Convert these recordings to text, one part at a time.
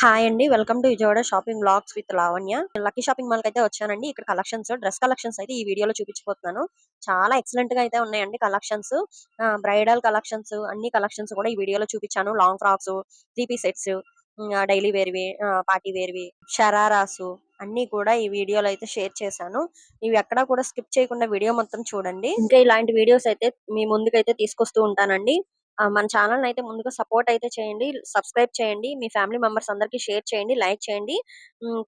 Hi అండి. Welcome to Vijayawada shopping blogs with Lavanya. Lucky shopping mall అయితే వచ్చానండి. ఇక్కడ కలెక్షన్స్ డ్రెస్ కలెక్షన్స్ అయితే ఈ వీడియోలో చూపించిపోతున్నాను చాలా ఎక్సలెంట్గా అయితే ఉన్నాయండి కలెక్షన్స్. బ్రైడల్ కలెక్షన్స్ అన్ని కలెక్షన్స్ కూడా ఈ వీడియోలో చూపించాను. Long frocks three piece sets daily వేర్వి party వేర్వి షరారాసు అన్ని కూడా ఈ వీడియోలో అయితే షేర్ చేశాను. ఇవి ఎక్కడా కూడా స్కిప్ చేయకుండా వీడియో మొత్తం చూడండి. ఇంకా ఇలాంటి వీడియోస్ అయితే మీ ముందుకైతే తీసుకొస్తూ ఉంటానండి. మన ఛానల్ అయితే ముందుగా సపోర్ట్ అయితే చేయండి. సబ్స్క్రైబ్ చేయండి. మీ ఫ్యామిలీ మెంబర్స్ అందరికి షేర్ చేయండి. లైక్ చేయండి.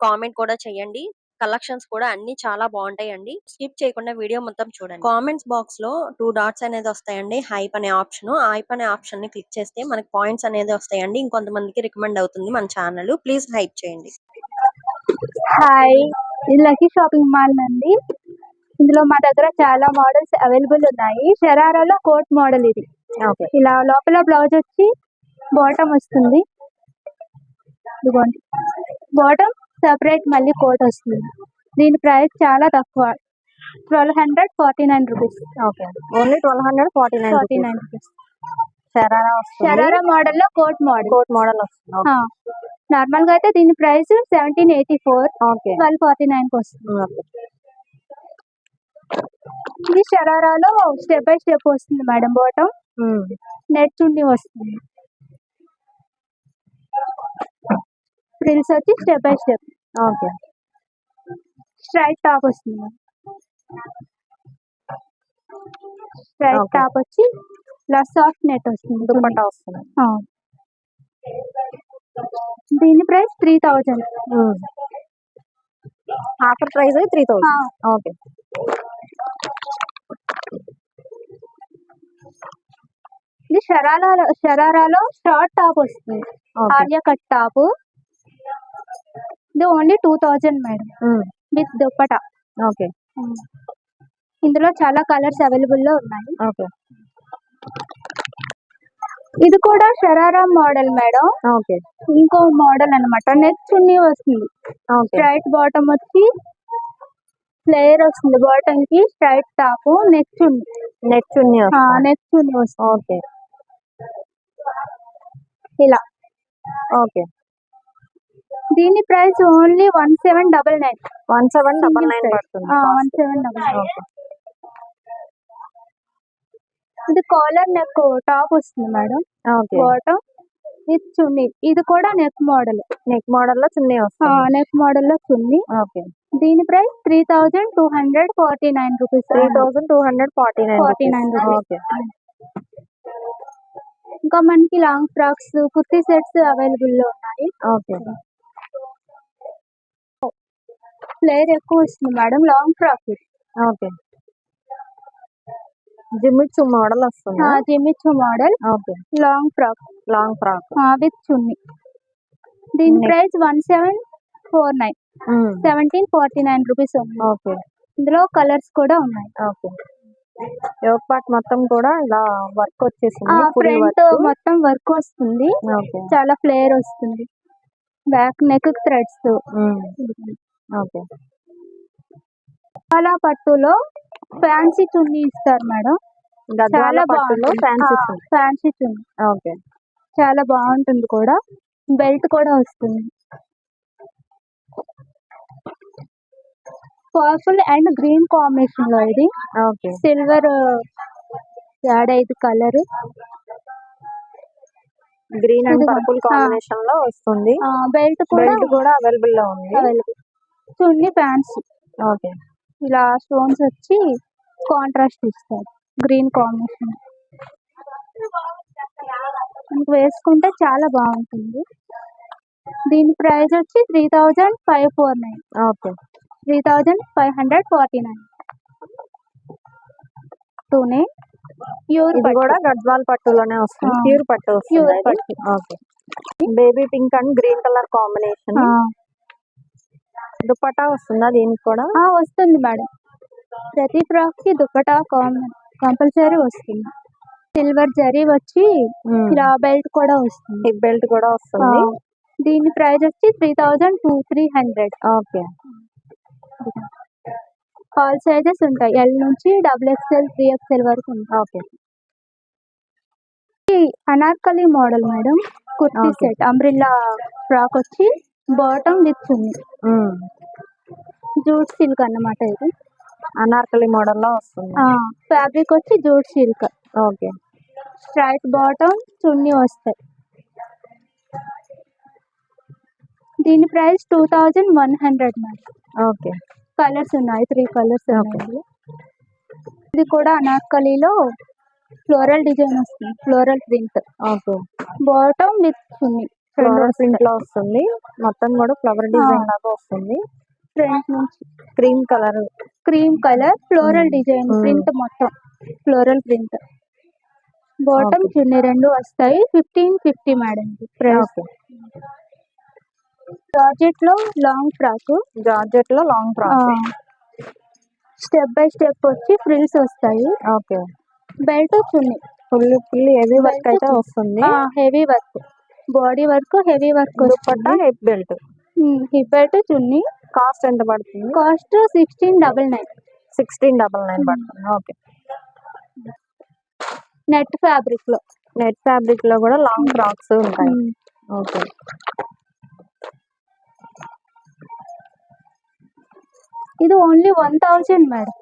కామెంట్ కూడా చేయండి. కలెక్షన్స్ కూడా అన్ని చాలా బాగుంటాయండి. స్కిప్ చేయకుండా వీడియో మొత్తం చూడండి. కామెంట్స్ బాక్స్లో టూ డాట్స్ అనేది వస్తాయండి. హైప్ అనే ఆప్షన్ హైప్ అనే ఆప్షన్ని క్లిక్ చేస్తే మనకి పాయింట్స్ అనేది వస్తాయండి. ఇంకొంతమందికి రికమెండ్ అవుతుంది మన ఛానల్ ప్లీజ్ హైప్ చేయండి. హాయ్ ఇది లక్కీ షాపింగ్ మాల్ అండి. ఇందులో మా దగ్గర చాలా మోడల్స్ అవైలబుల్ ఉన్నాయి. షరారాలో కోట్ మోడల్ ఇది. ఇలా లోపల బ్లౌజ్ వచ్చి బాటమ్ వస్తుంది. ఇదిగోండి. బాటమ్ సెపరేట్ మళ్ళీ కోట్ వస్తుంది. దీని ప్రైస్ చాలా తక్కువ. Twelve hundred forty nine rupees. Okay. Only twelve hundred forty nine forty nine rupees. Sharara sharara మోడల్లో కోట్ మోడల్ కోట్ మోడల్ వస్తుంది. నార్మల్గా అయితే దీని price seventeen eighty four. Okay. Twelve forty నైన్కి వస్తుంది ఇది షరారాలో స్టెప్ బై స్టెప్ వస్తుంది మేడం బాటమ్. నెట్ చుండి వస్తుంది. ఫ్రిల్స్ వచ్చి step by step. Okay. Straight top వస్తుంది. స్ట్రైట్. టాప్ వచ్చి ఇలా సాఫ్ట్ నెట్ వస్తుంది. దుపట్టా వస్తుంది. దీని price three thousand. Offer price three thousand okay. ఇది షరారాలో షరారాలో షార్ట్ టాప్ వస్తుంది. Alia cut top. ఇది only two thousand madam. With dupatta. Okay. ఇందులో చాలా కలర్స్ అవైలబుల్లో ఉన్నాయి. ఓకే. ఇది కూడా షరారా మోడల్ మేడం. ఓకే. ఇంకో మోడల్ అన్నమాట. నెక్ చున్నీ వస్తుంది. స్ట్రైట్ బాటమ్ వచ్చి ఫ్లేయర్ వస్తుంది బాటమ్కి స్ట్రైట్ టాప్ నెక్ చున్నీ. నెక్ చున్నీ నెక్ చున్నీ వస్తుంది. ఓకే. ఇలా. ఓకే దీని price only one seven double nine. One seven double nine one seven double nine. ఇది కాలర్ నెక్ టాప్ వస్తుంది మేడం. బాటమ్ విత్ చున్నీ. ఇది కూడా నెక్ మోడల్ నెక్ మోడల్లో చున్నీ వస్తుంది. నెక్ మోడల్లో చున్నీ. ఓకే దీని price three thousand two hundred forty nine rupees three thousand two hundred forty nine 49 rupees. Okay ఇంకా మనకి లాంగ్ ఫ్రాక్స్ కుర్తీ సెట్స్ అవైలబుల్లో ఉన్నాయి. ఓకే ఫ్లేర్ ఎక్కువ వస్తుంది మేడం లాంగ్ ఫ్రాక్ ఓకే. జిమ్మిట్స్ మోడల్ వస్తుంది? జిమిచ్చు model okay. Long frock long frock with చున్నీ. దీని. Price one seven four nine seventeen forty nine rupees ఉంది. ఓకే. ఇందులో కలర్స్ కూడా ఉన్నాయి. ఓకే. యోగ్ పార్ట్ మొత్తం కూడా ఇలా వర్క్ వచ్చేసింది ఫ్రంట్ మొత్తం వర్క్ వస్తుంది. చాలా ఫ్లేర్ వస్తుంది. Back neck threads. ఓకే. చాలా పట్టులో ఫ్యాన్సీ చున్నీ ఇస్తారు మేడం. చాలా పట్టులో ఫ్యాన్సీ. ఫ్యాన్సీ చున్నీ. ఓకే. చాలా బాగుంటుంది కూడా. బెల్ట్ కూడా వస్తుంది. పర్పుల్ అండ్ గ్రీన్ కాంబినేషన్లో ఇది. ఓకే. సిల్వర్ యాడ్ అయ్యింది కలర్. Green and. పర్పుల్. కాంబినేషన్లో వస్తుంది. బెల్ట్ కూడా బెల్ట్ కూడా అవైలబుల్లో ఉంది. అవైలబుల్. చున్నీ ఫ్యాన్సీ. ఓకే. ఇలా స్టోన్స్ వచ్చి కాంట్రాస్ట్ ఇస్తారు. Green combination. వేసుకుంటే చాలా బాగుంటుంది. దీని ప్రైస్ వచ్చి three thousand five four nine. Okay. Three thousand five hundred forty nine టూనే pure కూడా గద్వాల్ పట్టులోనే వస్తుంది. ప్యూర్ పట్టు వస్తుంది పట్టు. Okay. Baby pink and green colour combination. Dupatta వస్తుందా దీనికి కూడా? వస్తుంది మేడం. ప్రతి ఫ్రాక్కి దుప్పటా కంపల్సరీ వస్తుంది. సిల్వర్ జరీ వచ్చి ఇలా బెల్ట్ కూడా వస్తుంది. బెల్ట్ కూడా వస్తుంది. దీని ప్రైస్ వచ్చి three thousand two three hundred okay. All sizes ఉంటాయి. ఎల్ నుంచి డబుల్ ఎక్స్ఎల్ త్రీ ఎక్స్ఎల్ వరకు ఉంటాయి. Okay. Anarkali model madam kurti. Set umbrella frock వచ్చి బాటమ్ విత్ చున్నీ. జూట్ సిల్క్ అన్నమాట ఇది. అనార్కలి మోడల్లో వస్తుంది ఫ్యాబ్రిక్ వచ్చి jute silk okay. Straight bottom చున్నీ వస్తాయి. దీని price two thousand one hundred madam. Okay. Colours ఉన్నాయి త్రీ కలర్స్ ఉన్నాయి. ఇది కూడా అనార్కలిలో ఫ్లోరల్ డిజైన్ వస్తుంది floral print. Okay. Bottom with chunni. Floral ప్రింట్లో వస్తుంది. మొత్తం కూడా ఫ్లవర్ డిజైన్ లాగా వస్తుంది. ఫ్రంట్ నుంచి. Cream colour cream colour floral design. Print మొత్తం. Floral print bottom. చున్నీ రెండు వస్తాయి ఫిఫ్టీన్ ఫిఫ్టీ మేడం ప్రైస్ ప్రాజెక్ట్లో long frock జార్జెట్లో long frock step by step వచ్చి ఫ్రిల్స్ వస్తాయి. ఓకే. బెల్ట్ చున్నీ ఫుల్ ఫుల్ హెవీ వర్క్ అయితే వస్తుంది. Heavy work. Body work heavy work dupatta hip belt hip belt చున్నీ. Cost ఎంత పడుతుంది? Cost sixteen double nine. Sixteen double nine పడుతుంది. Okay. Net ఫ్యాబ్రిక్లో net ఫ్యాబ్రిక్లో కూడా లాంగ్ ఫ్రాక్స్ ఉంటాయి. ఓకే. ఇది only one thousand madam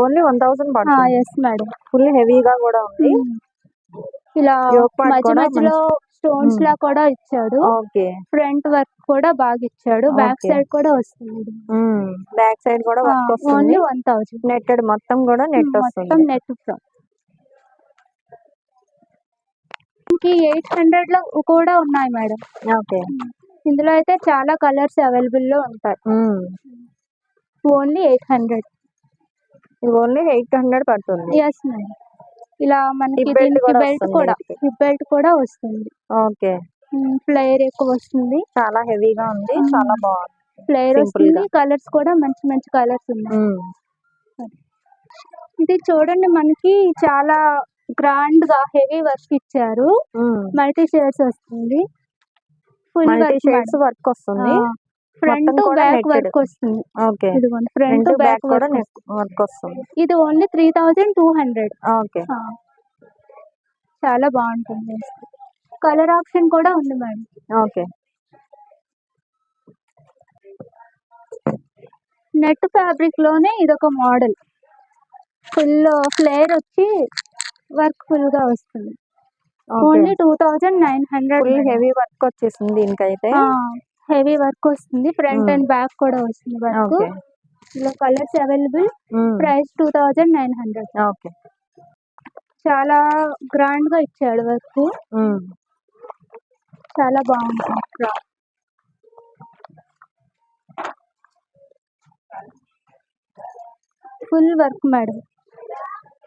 only one thousand yes madam full హెవీగా కూడా ఉంది. ఇలా Yoke part మధ్య మధ్యలో స్టోన్స్ Hmm. లా కూడా ఇచ్చాడు. ఓకే ఫ్రంట్ వర్క్ కూడా బాగా ఇచ్చాడు. బ్యాక్. సైడ్ కూడా వస్తుంది బ్యాక్ సైడ్ కూడా వర్క్ వస్తుంది. ఓన్లీ వన్ థౌజండ్ నెట్టెడ్ మొత్తం కూడా నెట్ మొత్తం వస్తుంది నెట్ ఫ్రాక్ ఎయిట్ హండ్రెడ్లో కూడా ఉన్నాయి మేడం ఓకే ఇందులో అయితే చాలా కలర్స్ అవైలబుల్లో ఉంటాయి. ఓన్లీ ఎయిట్ హండ్రెడ్ ఇది ఓన్లీ ఎయిట్ హండ్రెడ్ పడుతుంది. ఎస్ మేడం ఇలా మనకి Hip belt దీనికి కూడా బెల్ట్ వస్తుంది కూడా. హిప్ బెల్ట్ కూడా వస్తుంది. ఓకే ఫ్లైర్ ఎక్కువ వస్తుంది. చాలా హెవీగా ఉంది Hmm. చాలా బాగుంది. Simple వస్తుంది గా. కలర్స్ కూడా మంచి మంచి కలర్స్ ఉన్నాయి. ఉమ్. ఇది చూడండి మనకి చాలా గ్రాండ్గా హెవీ వర్క్ ఇచ్చారు. మల్టీ షేడ్స్ వస్తుంది. ఫుల్ మల్టీ షేడ్స్ వర్క్ వస్తుంది. Front back. వర్క్ వస్తుంది. ఓకే. ఇదిగోండి ఫ్రంట్ బ్యాక్ కూడా వర్క్ వస్తుంది. ఇది only three thousand two hundred. Okay. చాలా బాగుంటుంది. కలర్ ఆప్షన్ కూడా ఉంది మేడం. ఓకే. నెట్ ఫ్యాబ్రిక్లోనే ఇదొక మోడల్. ఫుల్ ఫ్లేర్ వచ్చి వర్క్ ఫుల్గా వస్తుంది only two thousand nine hundred heavy work వచ్చేసింది దీనికైతే. హెవీ వర్క్ వస్తుంది. ఫ్రంట్. అండ్ బ్యాక్ కూడా వస్తుంది వర్క్. ఇలా colours available. Price two thousand nine hundred. Okay. చాలా గ్రాండ్గా ఇచ్చాడు వర్క్. చాలా బాగుంటుంది frock full work madam.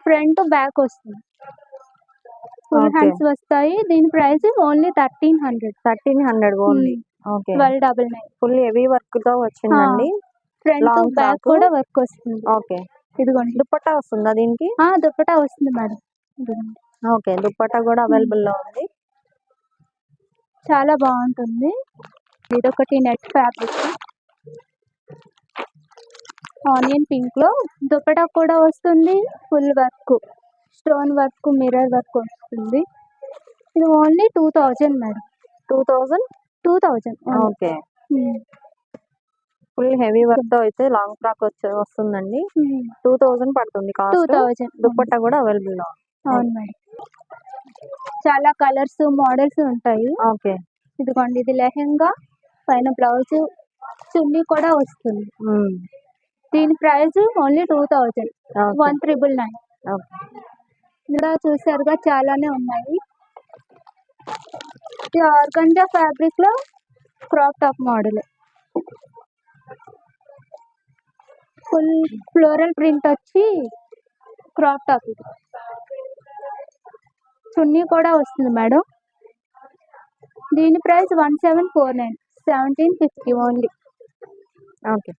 Front back వస్తుంది. ఫుల్. హ్యాండ్స్ వస్తాయి. దీని price only thirteen hundred. Thirteen hundred only. Twelve double nine. Full heavy వర్క్తో వచ్చిందండి ఫ్రంట్ బ్యాక్. కూడా వర్క్ వస్తుంది. ఓకే. ఇదిగోండి. దుప్పట్టా వస్తుందా దీనికి? ఆ దుప్పటా వస్తుంది మేడం. ఓకే. దుప్పట్టా కూడా అవైలబుల్లో ఉంది. చాలా బాగుంటుంది. ఇదొకటి నెట్ ఫ్యాబ్రిక్. ఆనియన్ పింక్లో దుపటా కూడా వస్తుంది. Full work. Stone work mirror work వస్తుంది. ఇది only two thousand madam. Two thousand? Two thousand. Okay. Full heavy వర్క్తో అయితే లాంగ్ ఫ్రాక్ వచ్చే వస్తుందండి. టూ థౌజండ్ పడుతుంది టూ థౌజండ్. దుప్పట్టా కూడా అవైలబుల్. అవును మేడం. చాలా కలర్స్ మోడల్స్ ఉంటాయి. ఓకే. ఇదిగోండి ఇది లెహెంగా పైన బ్లౌజ్ చున్నీ కూడా వస్తుంది. దీని price only two thousand. One triple nine. ఇలా చూసారుగా చాలానే ఉన్నాయి. ఇది ఆర్గంజా ఫ్యాబ్రిక్లో crop top model. Full floral print వచ్చి క్రాప్ టాప్ ఇది. చున్నీ కూడా వస్తుంది మేడం. దీని price one seven four nine seventeen fifty only. Okay.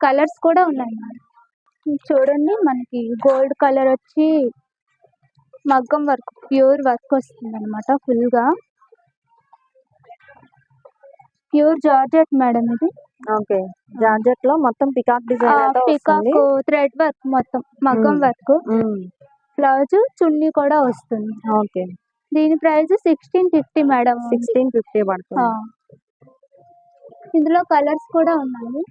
Colours కూడా ఉన్నాయి మేడం. చూడండి మనకి గోల్డ్ కలర్ వచ్చి మగ్గం వర్క్ ప్యూర్ వర్క్ వస్తుంది అనమాట ఫుల్గా ప్యూర్ జార్జెట్ మేడం ఇది. ఓకే. జార్జెట్లో మొత్తం peacock design peacock thread work మొత్తం మగ్గం. వర్క్. బ్లౌజ్ చున్నీ కూడా వస్తుంది. ఓకే. దీని price sixteen fifty madam sixteen fifty. పడుతుంది. ఇందులో కలర్స్ కూడా ఉన్నాయి.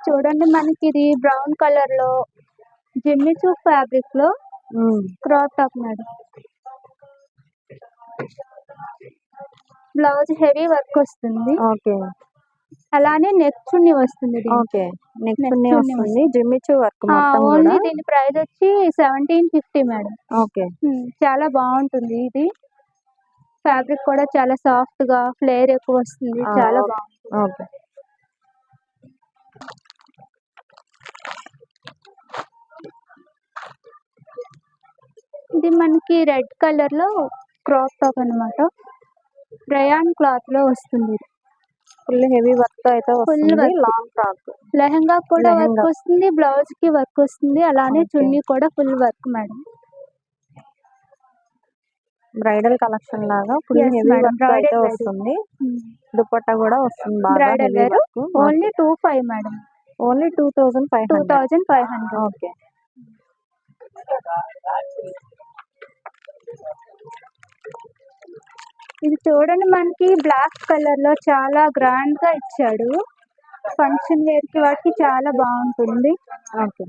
చూడండి మనకి ఇది బ్రౌన్ కలర్లో జిమ్మిచూ ఫ్యాబ్రిక్లో crop top madam. Blouse heavy work వస్తుంది. ఓకే. అలానే నెక్ చున్నీ వస్తుంది. ఓకే. Next ఉంది వస్తుంది. జిమ్మిచూ వర్క్ ఓన్లీ దీని ప్రైస్ వచ్చి సెవెంటీన్ ఫిఫ్టీ మేడం. ఓకే. చాలా బాగుంటుంది ఇది. ఫ్యాబ్రిక్ కూడా చాలా సాఫ్ట్గా ఫ్లేర్ ఎక్కువ వస్తుంది. చాలా. బాగుంటుంది. ఓకే. ఇది మనకి రెడ్ కలర్లో క్రాప్ టాప్ అన్నమాట రయాన్ క్లాత్లో వస్తుంది. ఫుల్ హెవీ వర్క్ అయితే వస్తుంది. లాంగ్ ఫ్రాక్ లెహంగా కూడా వర్క్. వస్తుంది బ్లౌజ్కి వర్క్ వస్తుంది అలానే. చున్నీ కూడా full work madam bridal collection లాగా ఫుల్ హెవీ. వర్క్ అయితే. వస్తుంది దుపట్టా కూడా వస్తుంది బాగా only two five madam only two thousand five two thousand five hundred okay ఇది చూడండి మనకి బ్లాక్ కలర్లో చాలా గ్రాండ్గా ఇచ్చాడు. ఫంక్షన్ వేర్కి వాటికి చాలా బాగుంటుంది. ఓకే.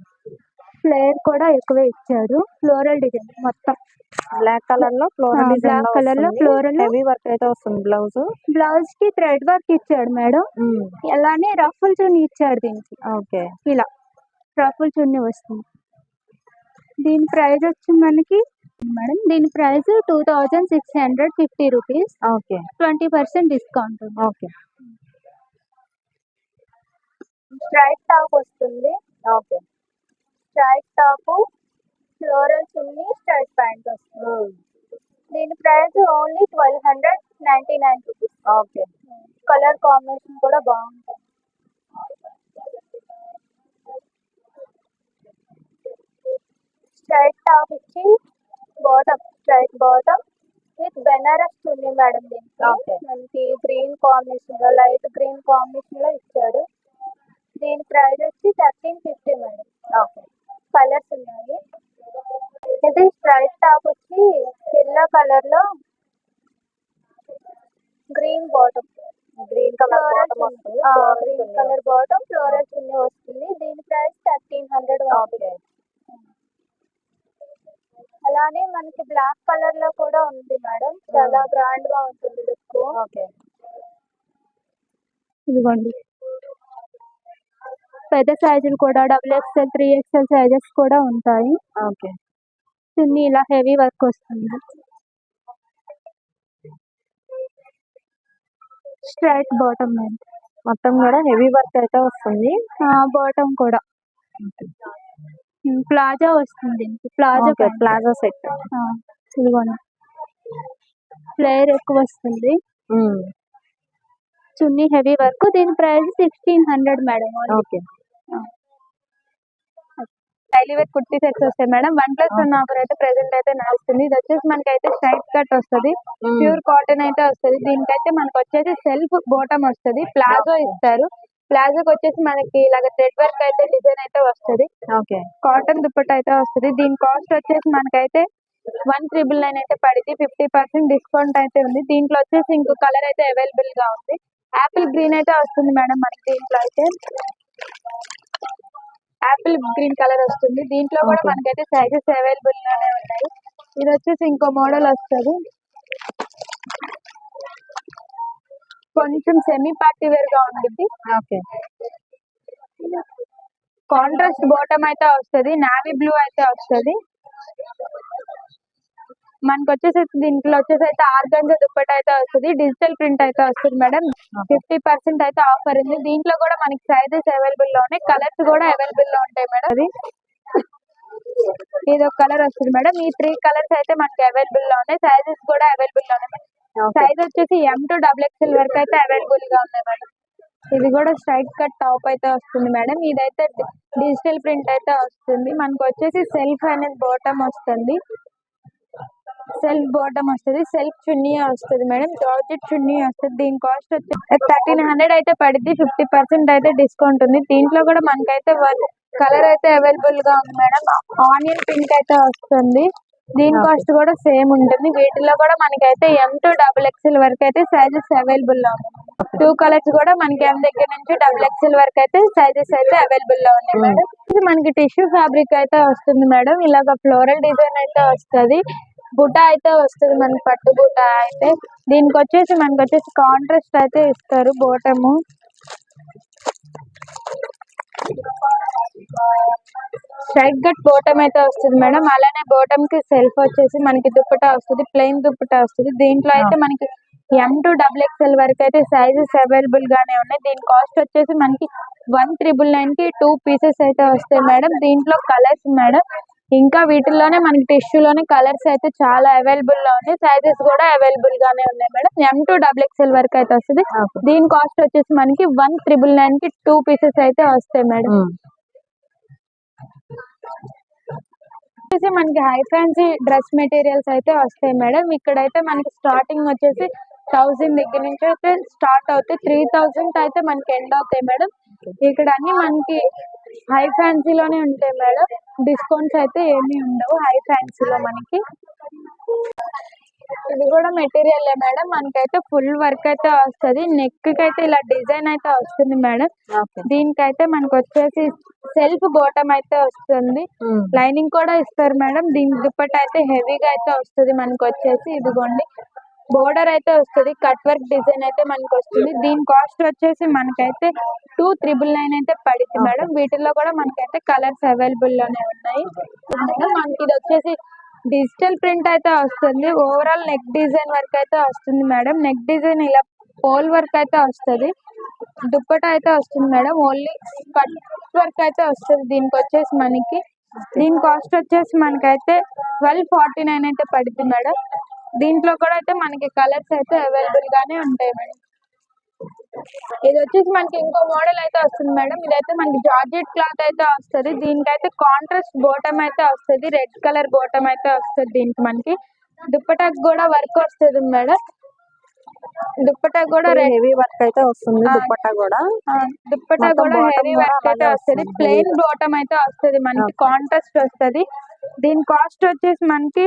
ఫ్లేర్ కూడా ఎక్కువే ఇచ్చాడు. ఫ్లోరల్ డిజైన్ మొత్తం. బ్లాక్ కలర్లో ఫ్లోరల్ డిజైన్ black colour లో floral. హెవీ వర్క్ అయితే వస్తుంది బ్లౌజ్ బ్లౌజ్కి థ్రెడ్ వర్క్ ఇచ్చాడు మేడం. అలానే రఫుల్ చున్నీ ఇచ్చాడు దీనికి. ఓకే. ఇలా. రఫుల్ చున్నీ వస్తుంది. దీని ప్రైస్ వచ్చి మనకి మేడం దీని price two thousand six hundred fifty rupees. Okay. Twenty percent discount okay. Straight top వస్తుంది. Okay. Straight top floral chunni straight pant వస్తుంది. దీని price only twelve hundred ninety nine rupees. Okay. Colour combination కూడా బాగుంటుంది. Straight top ఇచ్చి bottom straight bottom with Benaras chunni madam దీనికి. మనకి green కాంబినేషన్లో light green కాంబినేషన్లో ఇచ్చాడు. దీని ప్రైస్ వచ్చి thirteen fifty madam okay colours ఉన్నాయి. ఇది స్ట్రైట్ టాప్ వచ్చి ఎల్లో కలర్లో green bottom green colour bottom green colour bottom floral chunni వస్తుంది దీని ప్రైస్ థర్టీన్ హండ్రెడ్ ఓకే అలానే మనకి బ్లాక్ కలర్లో కూడా ఉంది మేడం చాలా గ్రాండ్గా ఉంటుంది లుక్ ఓకే ఇదిగోండి. పెద్ద సైజులు కూడా double XL three XL sizes కూడా ఉంటాయి. ఓకే చున్నీ ఇలా హెవీ వర్క్ వస్తుంది. స్ట్రైట్ బాటమ్ మొత్తం కూడా హెవీ వర్క్ అయితే వస్తుంది. బాటమ్ కూడా. ప్లాజా వస్తుంది. దీనికి ప్లాజా ఓకే ప్లాజా సెట్. ఇదిగోండి. ఫ్లేర్ ఎక్కువ వస్తుంది. Chunni heavy work. దీని price sixteen hundred madam okay. Daily wear kurti sets వస్తాయి madam. One plus one offer అయితే ప్రెసెంట్ అయితే నడుస్తుంది. ఇది వచ్చేసి మనకి అయితే స్ట్రైట్ కట్ వస్తుంది. ప్యూర్ కాటన్ అయితే వస్తుంది. దీనికైతే మనకి వచ్చేసి సెల్ఫ్ బాటమ్ వస్తుంది. ప్లాజో ఇస్తారు. ప్లాజోకి వచ్చేసి మనకి ఇలాగ థ్రెడ్ వర్క్ అయితే డిజైన్ అయితే వస్తుంది. ఓకే. కాటన్ దుప్పట్ట అయితే వస్తుంది. దీని కాస్ట్ వచ్చేసి మనకైతే వన్ త్రిబుల్ నైన్ అయితే పడింది ఫిఫ్టీ పర్సెంట్ డిస్కౌంట్ అయితే ఉంది. దీంట్లో వచ్చేసి ఇంకో కలర్ అయితే అవైలబుల్గా ఉంది. యాపిల్ గ్రీన్ అయితే వస్తుంది మేడం మనకి దీంట్లో అయితే. యాపిల్ గ్రీన్ కలర్ వస్తుంది. దీంట్లో కూడా. మనకైతే సైజెస్ అవైలబుల్ గానే ఉన్నాయి. ఇది వచ్చేసి ఇంకో మోడల్ వస్తుంది. కొంచెం సెమీ పార్టీ వేర్గా ఉంటుంది ఓకే. కాంట్రాస్ట్ బాటమ్ అయితే వస్తుంది నావీ బ్లూ అయితే వస్తుంది. మనకి వచ్చేసి దీంట్లో వచ్చేసి అయితే ఆర్గంజా దుప్పట అయితే వస్తుంది డిజిటల్ ప్రింట్ అయితే వస్తుంది మేడం. ఫిఫ్టీ పర్సెంట్ అయితే ఆఫర్ ఉంది. దీంట్లో కూడా మనకి సైజెస్ అవైలబుల్లో ఉన్నాయి కలర్స్ కూడా అవైలబుల్లో ఉంటాయి మేడం. అది ఇది ఒక కలర్ వస్తుంది మేడం. ఈ త్రీ కలర్స్ అయితే మనకి అవైలబుల్లో ఉన్నాయి సైజెస్ కూడా అవైలబుల్లో ఉన్నాయి. సైజ్ వచ్చేసి ఎం టు డబుల్ ఎక్స్ఎల్ వరకు అయితే అవైలబుల్గా ఉన్నాయి మేడం ఇది కూడా స్ట్రైట్ కట్ టాప్ అయితే వస్తుంది మేడం ఇదైతే డిజిటల్ ప్రింట్ అయితే వస్తుంది. మనకు వచ్చేసి సెల్ఫ్ అనేది బాటమ్ వస్తుంది. సెల్ఫ్ బాటమ్ వస్తుంది. సెల్ఫ్ చున్నీ వస్తుంది మేడం జార్జెట్ చున్నీ వస్తుంది. దీని కాస్ట్ వచ్చి థర్టీన్ హండ్రెడ్ అయితే పడింది ఫిఫ్టీ పర్సెంట్ అయితే డిస్కౌంట్ ఉంది. దీంట్లో కూడా మనకైతే వన్ కలర్ అయితే అవైలబుల్గా ఉంది మేడం ఆనియన్ పింక్ అయితే వస్తుంది. దీని. కాస్ట్ కూడా సేమ్ ఉంటుంది. వీటిలో కూడా మనకైతే ఎం టు డబుల్ ఎక్స్ఎల్ వరకు అయితే సైజెస్ అవైలబుల్లో ఉన్నాయి. టూ కలర్స్ కూడా మనకి ఎం దగ్గర నుంచి డబుల్ ఎక్స్ఎల్ వరకు అయితే సైజెస్ అయితే అవైలబుల్లో ఉన్నాయి మేడం ఇది మనకి టిష్యూ ఫ్యాబ్రిక్ అయితే వస్తుంది మేడం ఇలాగ ఫ్లోరల్ డిజైన్ అయితే వస్తది. బుటా అయితే వస్తుంది మనకి పట్టు బుటా అయితే. దీనికి వచ్చేసి మనకి వచ్చేసి కాంట్రాస్ట్ అయితే ఇస్తారు బోటము స్ట్రైట్ కట్ బోటం అయితే వస్తుంది మేడం. అలానే బోటం కి సెల్ఫ్ వచ్చేసి మనకి దుప్పటా వస్తుంది ప్లెయిన్ దుప్పటా వస్తుంది. దీంట్లో అయితే మనకి ఎం టు డబుల్ ఎక్స్ఎల్ వరకు అయితే సైజెస్ అవైలబుల్ గానే ఉన్నాయి. దీని కాస్ట్ వచ్చేసి మనకి వన్ త్రిబుల్ నైన్కి టూ పీసెస్ అయితే వస్తాయి మేడం. దీంట్లో కలర్స్ మేడం ఇంకా వీటిల్లోనే మనకి టిష్యూ లోనే కలర్స్ అయితే చాలా అవైలబుల్లో ఉన్నాయి. సైజెస్ కూడా అవైలబుల్ గానే ఉన్నాయి madam. M to double XL వరకు అయితే వస్తుంది. దీని కాస్ట్ వచ్చేసి మనకి వన్ త్రిబుల్ నైన్కి టూ పీసెస్ అయితే వస్తాయి మేడం. వచ్చేసి మనకి హై ఫ్యాన్సీ డ్రెస్ మెటీరియల్స్ అయితే వస్తాయి మేడం. ఇక్కడైతే మనకి స్టార్టింగ్ వచ్చేసి థౌసండ్ దగ్గర నుంచి అయితే స్టార్ట్ అవుతాయి. త్రీ అయితే మనకి ఎండ్ అవుతాయి మేడం. ఇక్కడ అన్ని మనకి హై ఫ్యాన్సీలోనే ఉంటాయి మేడం. డిస్కౌంట్స్ అయితే ఏమీ ఉండవు. హై ఫ్యాన్సీలో మనకి. ఇది కూడా మెటీరియల్ మేడం. మనకైతే ఫుల్ వర్క్ అయితే వస్తది. నెక్కి అయితే ఇలా డిజైన్ అయితే వస్తుంది మేడం. దీనికైతే మనకు వచ్చేసి సెల్ఫ్ బాటమ్ అయితే వస్తుంది. లైనింగ్ కూడా ఇస్తారు మేడం. దీని దుప్పట అయితే హెవీగా అయితే వస్తుంది మనకు వచ్చేసి ఇదిగోండి. బోర్డర్ అయితే వస్తుంది కట్ వర్క్ డిజైన్ అయితే మనకు వస్తుంది. దీని కాస్ట్ వచ్చేసి మనకైతే టూ త్రిబుల్ నైన్ అయితే పడింది మేడం. వీటిల్లో కూడా మనకైతే కలర్స్ అవైలబుల్లోనే ఉన్నాయి మనకి ఇది వచ్చేసి డిజిటల్ ప్రింట్ అయితే వస్తుంది. ఓవరాల్ నెక్ డిజైన్ వర్క్ అయితే వస్తుంది మేడం. నెక్ డిజైన్ ఇలా పోల్ వర్క్ అయితే వస్తుంది. దుప్పట అయితే వస్తుంది మేడం. ఓన్లీ కట్ వర్క్ అయితే వస్తుంది దీనికి వచ్చేసి మనకి. దీని కాస్ట్ వచ్చేసి మనకైతే ట్వెల్వ్ ఫార్టీ నైన్ అయితే పడుతుంది మేడం. దీంట్లో కూడా అయితే మనకి కలర్స్ అయితే అవైలబుల్ గానే ఉంటాయి మేడం. ఇది వచ్చేసి మనకి ఇంకో మోడల్ అయితే వస్తుంది మేడం. ఇదైతే మనకి జార్జెట్ క్లాత్ అయితే వస్తుంది. దీనికైతే కాంట్రాస్ట్ బోటం అయితే వస్తుంది. రెడ్ కలర్ బోటం అయితే వస్తుంది దీనికి మనకి. దుప్పటాకు కూడా వర్క్ వస్తుంది మేడం. దుప్పటా కూడా హెవీ వర్క్ అయితే వస్తుంది ఆ. దుపట్టా కూడా. దుప్పటా కూడా హెవీ వర్క్ అయితే వస్తుంది. ప్లెయిన్. బాటమ్ అయితే వస్తుంది మనకి. కాంట్రాస్ట్ వస్తుంది. దీని కాస్ట్ వచ్చేసి మనకి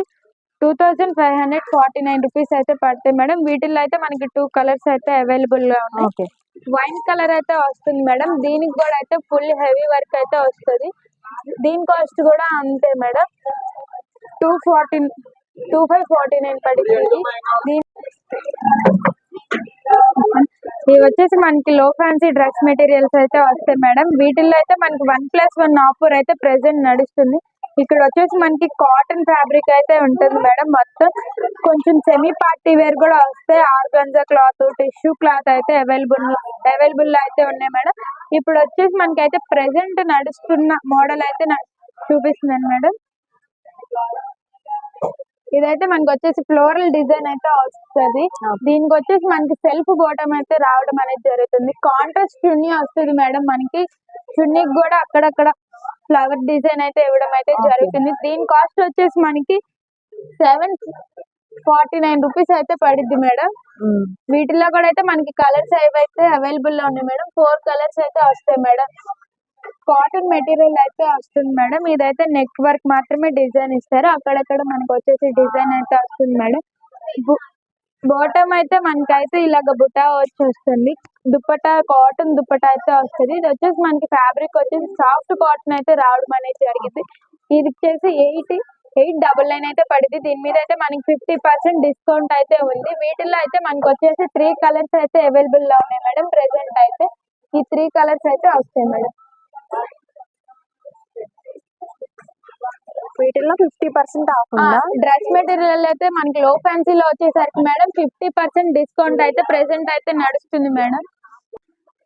two thousand five hundred forty nine rupees అయితే పడతాయి మేడం. వీటిల్లో అయితే మనకి టూ కలర్స్ అయితే అవైలబుల్గా ఉన్నాయి. వైన్ కలర్ అయితే వస్తుంది మేడం. దీనికి కూడా అయితే ఫుల్ హెవీ వర్క్ అయితే వస్తుంది. దీని కాస్ట్ కూడా అంతే madam. Two forty two five forty nine పడుతుంది. దీని ఇవి వచ్చేసి మనకి లో ఫ్యాన్సీ డ్రెస్ మెటీరియల్స్ అయితే వస్తాయి మేడం. వీటిల్లో అయితే మనకి వన్ ప్లస్ వన్ ఆఫర్ అయితే ప్రెసెంట్ నడుస్తుంది. ఇక్కడ వచ్చేసి మనకి కాటన్ ఫ్యాబ్రిక్ అయితే ఉంటుంది మేడం. మొత్తం కొంచెం సెమీ పార్టీ వేర్ కూడా వస్తాయి. ఆర్గంజా క్లాత్ టిష్యూ క్లాత్ అయితే అవైలబుల్ అవైలబుల్ అయితే ఉన్నాయి మేడం. ఇప్పుడు వచ్చేసి మనకి అయితే ప్రెసెంట్ నడుస్తున్న మోడల్ అయితే నా- చూపిస్తున్నాను మేడం. ఇదైతే మనకి వచ్చేసి ఫ్లోరల్ డిజైన్ అయితే వస్తుంది. దీనికి వచ్చేసి మనకి సెల్ఫ్ బోటం అయితే రావడం అనేది జరుగుతుంది. కాంట్రాస్ట్ చున్నీ వస్తుంది మేడం మనకి. చున్నీకి కూడా అక్కడక్కడ ఫ్లవర్ డిజైన్ అయితే ఇవ్వడం అయితే. జరుగుతుంది. దీని కాస్ట్ వచ్చేసి మనకి సెవెన్ ఫార్టీ నైన్ రూపీస్ అయితే పడుద్ది మేడం. వీటిలో కూడా అయితే మనకి కలర్స్ ఏవైతే అవైలబుల్లో ఉన్నాయి మేడం ఫోర్ కలర్స్ అయితే వస్తాయి మేడం. కాటన్ మెటీరియల్ అయితే వస్తుంది మేడం. ఇదైతే నెక్ వర్క్ మాత్రమే డిజైన్ ఇస్తారు. అక్కడక్కడ మనకు వచ్చేసి డిజైన్ అయితే వస్తుంది మేడం. బాటమ్ అయితే మనకైతే ఇలాగ బుటా వచ్చి వస్తుంది దుప్పటా కాటన్ దుప్పటా అయితే వస్తుంది. ఇది వచ్చేసి మనకి ఫ్యాబ్రిక్ వచ్చేసి సాఫ్ట్ కాటన్ అయితే రావడం అనేది జరిగింది. ఇది వచ్చేసి ఎయిట్ ఎయిట్ డబల్ నైన్ అయితే పడింది. దీని మీద అయితే మనకి ఫిఫ్టీ పర్సెంట్ డిస్కౌంట్ అయితే ఉంది. వీటిల్లో అయితే మనకి వచ్చేసి త్రీ కలర్స్ అయితే అవైలబుల్లో ఉన్నాయి మేడం. ప్రెసెంట్ అయితే ఈ త్రీ కలర్స్ అయితే వస్తాయి మేడం. వీటిల్లో fifty percent off dress material అయితే మనకి లో ఫ్యాన్సీలో వచ్చేసరికి మేడం ఫిఫ్టీ పర్సెంట్ డిస్కౌంట్ అయితే ప్రెసెంట్ అయితే నడుస్తుంది మేడం.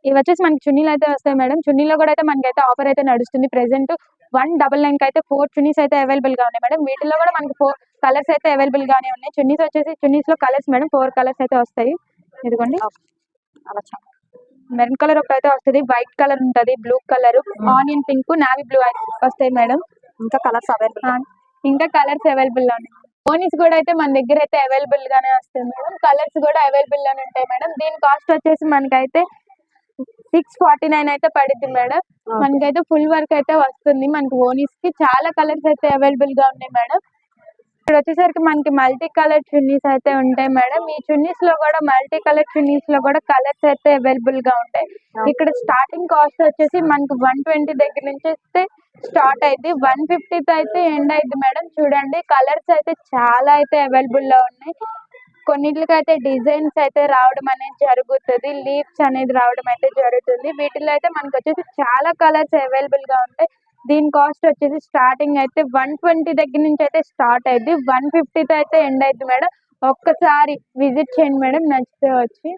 ఇవి వచ్చేసి మనకి చున్నీలు అయితే వస్తాయి మేడం. చున్నీలో కూడా అయితే మనకి అయితే ఆఫర్ అయితే నడుస్తుంది. ప్రెసెంట్ వన్ డబల్ నైన్కి అయితే ఫోర్ చున్నీస్ అయితే అవైలబుల్గా ఉన్నాయి మేడం. వీటిలో కూడా మనకి ఫోర్ కలర్స్ అయితే అవైలబుల్ గానే ఉన్నాయి. చున్నీస్ వచ్చేసి చున్నీస్లో కలర్స్ మేడం ఫోర్ కలర్స్ అయితే వస్తాయి. ఇదిగోండి. మెరూన్ కలర్ ఒకటి అయితే వస్తుంది. వైట్ కలర్ ఉంటది. Blue colour. Onion pink navy blue వస్తాయి మేడం. ఇంకా కలర్స్ అవైలబుల్ ఇంకా కలర్స్ అవైలబుల్లో ఉన్నాయి. ఓనీస్ కూడా అయితే మన దగ్గర అయితే అవైలబుల్ గానే వస్తాయి మేడం కలర్స్ కూడా అవైలబుల్లోనే ఉంటాయి మేడం దీని కాస్ట్ వచ్చేసి మనకైతే సిక్స్ ఫార్టీ నైన్ అయితే పడుద్ది మేడం మనకైతే ఫుల్ వర్క్ అయితే వస్తుంది. మనకి ఓనీస్కి చాలా కలర్స్ అయితే అవైలబుల్గా ఉన్నాయి మేడం ఇక్కడ వచ్చేసరికి మనకి మల్టీ కలర్ చున్నీస్ అయితే ఉంటాయి మేడం ఈ చున్నీస్లో కూడా మల్టీ కలర్ చున్నీస్లో కూడా కలర్స్ అయితే అవైలబుల్గా ఉంటాయి. ఇక్కడ స్టార్టింగ్ కాస్ట్ వచ్చేసి మనకి వన్ ట్వంటీ దగ్గర నుంచి అయితే స్టార్ట్ అయింది వన్ ఫిఫ్టీతో అయితే ఎండ్ అయింది మేడం చూడండి కలర్స్ అయితే చాలా అయితే అవైలబుల్లో ఉన్నాయి. కొన్నిటికి అయితే డిజైన్స్ అయితే రావడం అనేది జరుగుతుంది. లీవ్స్ అనేది రావడం అయితే జరుగుతుంది. వీటిలో అయితే మనకి వచ్చేసి చాలా కలర్స్ అవైలబుల్గా ఉంటాయి. దీని కాస్ట్ వచ్చేసి స్టార్టింగ్ అయితే వన్ ట్వంటీ దగ్గర నుంచి అయితే స్టార్ట్ అయింది వన్ ఫిఫ్టీతో అయితే ఎండ్ అయింది మేడం. ఒక్కసారి విజిట్ చేయండి మేడం. నచ్చితే వచ్చి.